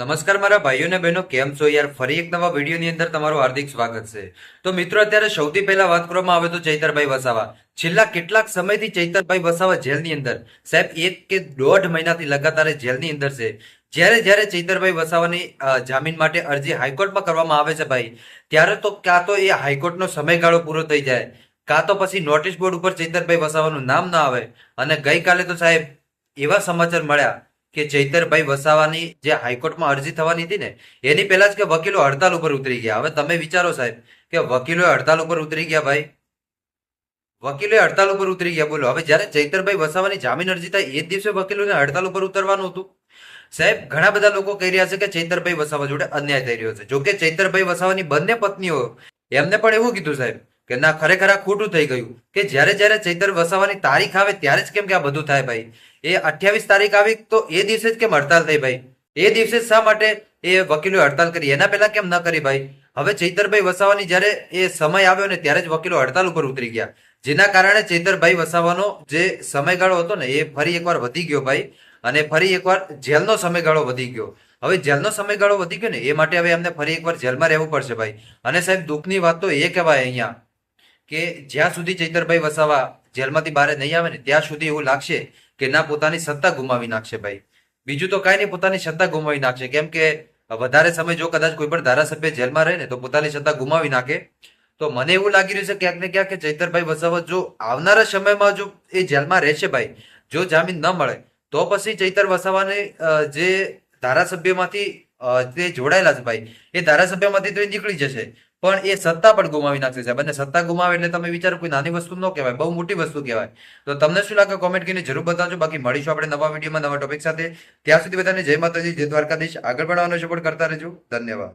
નમસ્કાર મારા ભાઈઓ અને બહેનો, કેમ છો યાર? ફરી એક નવા વિડીયોની અંદર તમારું હાર્દિક સ્વાગત છે. તો મિત્રો, અત્યારે સૌથી પહેલા વાત કરવામાં આવે તો ચૈતરભાઈ વસાવા. છેલ્લા કેટલાક સમયથી ચૈતરભાઈ વસાવા જેલની અંદર. સાહેબ, એક કે દોઢ મહિનાથી લગાતાર જેલની અંદર છે. જ્યારે જ્યારે ચૈતરભાઈ વસાવાની જામીન માટે અરજી હાઈકોર્ટમાં કરવામાં આવે છે ભાઈ, ત્યારે તો કાં તો એ હાઈકોર્ટનો સમયગાળો પૂરો થઈ જાય. કાં તો પછી નોટિસ બોર્ડ ઉપર ચૈતરભાઈ વસાવાનું નામ ના આવે. અને ગઈકાલે તો સાહેબ એવા સમાચાર મળ્યા કે ચૈતરભાઈ વસાવાની જે હાઈકોર્ટમાં અરજી થવાની હતી ને, એની પહેલા જ કે વકીલો હડતાલ ઉપર ઉતરી ગયા. હવે તમે વિચારો સાહેબ કે વકીલોએ હડતાલ ઉપર ઉતરી ગયા ભાઈ? વકીલોએ હડતાલ ઉપર ઉતરી ગયા, બોલો. હવે જ્યારે ચૈતરભાઈ વસાવાની જામીન અરજી થાય, એ જ દિવસે વકીલોને હડતાલ ઉપર ઉતરવાનું હતું. સાહેબ, ઘણા બધા લોકો કહી રહ્યા છે કે ચૈતરભાઈ વસાવા જોડે અન્યાય થઈ રહ્યો છે. જોકે ચૈતરભાઈ વસાવાની બંને પત્નીઓ, એમને પણ એવું કીધું સાહેબ કે ના, ખરેખર આ ખોટું થઈ ગયું. કે જ્યારે જ્યારે ચૈતર વસાવાની તારીખ આવે ત્યારે જ કેમ કે આ બધું થાય ભાઈ? એ અઠ્યાવીસ તારીખ આવી તો એ દિવસે જ કેમ હડતાલ થઈ ભાઈ? એ દિવસે શા માટે એ વકીલો હડતાલ કરી? એના પહેલા કેમ ન કરી ભાઈ? હવે ચૈતરભાઈ વસાવાની જ્યારે એ સમય આવ્યો ને ત્યારે જ વકીલો હડતાલ ઉપર ઉતરી ગયા. જેના કારણે ચૈતરભાઈ વસાવાનો જે સમયગાળો હતો ને એ ફરી એકવાર વધી ગયો ભાઈ. અને ફરી એકવાર જેલનો સમયગાળો વધી ગયો. હવે જેલનો સમયગાળો વધી ગયો ને એ માટે હવે એમને ફરી એકવાર જેલમાં રહેવું પડશે ભાઈ. અને સાહેબ, દુઃખની વાત તો એ કહેવાય અહીંયા. કે જ્યાં સુધી ચૈતરભાઈ વસાવા જેલમાંથી બહાર નહીં આવે ને, ત્યાં સુધી એવું લાગશે કે ના, પોતાની સત્તા ગુમાવી નાખશે ભાઈ. બીજું તો કાંઈ નહીં, પોતાની સત્તા ગુમાવી નાખશે. કેમ કે વધારે સમય જો કદાચ કોઈ પણ ધારાસભ્ય જેલમાં રહે ને, તો પોતાની સત્તા ગુમાવી નાખે. તો મને એવું લાગી રહ્યું છે ક્યાંક ને ક્યાંક કે ચૈતરભાઈ વસાવા જો આવનારા સમયમાં જો એ જેલમાં રહેશે ભાઈ, જો જામીન ન મળે, તો પછી ચૈતર વસાવાને જે ધારાસભ્યમાંથી તે જોડાયેલા છે ભાઈ, એ ધારાસભ્યમાંથી તો એ નીકળી જશે. પણ એ સત્તા પણ ગુમાવી નાખશે સાહેબ. અને સત્તા ગુમાવે એટલે તમે વિચારો કોઈ નાની વસ્તુ ન કહેવાય, બહુ મોટી વસ્તુ કહેવાય. તો તમને શું લાગે? કોમેન્ટ કરીને જરૂર બતાવજો. બાકી મળીશું આપણે નવા વિડીયોમાં નવા ટોપિક સાથે. ત્યાં સુધી બધાને જય માતાજી, જય દ્વારકાધીશ. આગળ પણ આવવાનો સપોર્ટ કરતા રહેજો. ધન્યવાદ.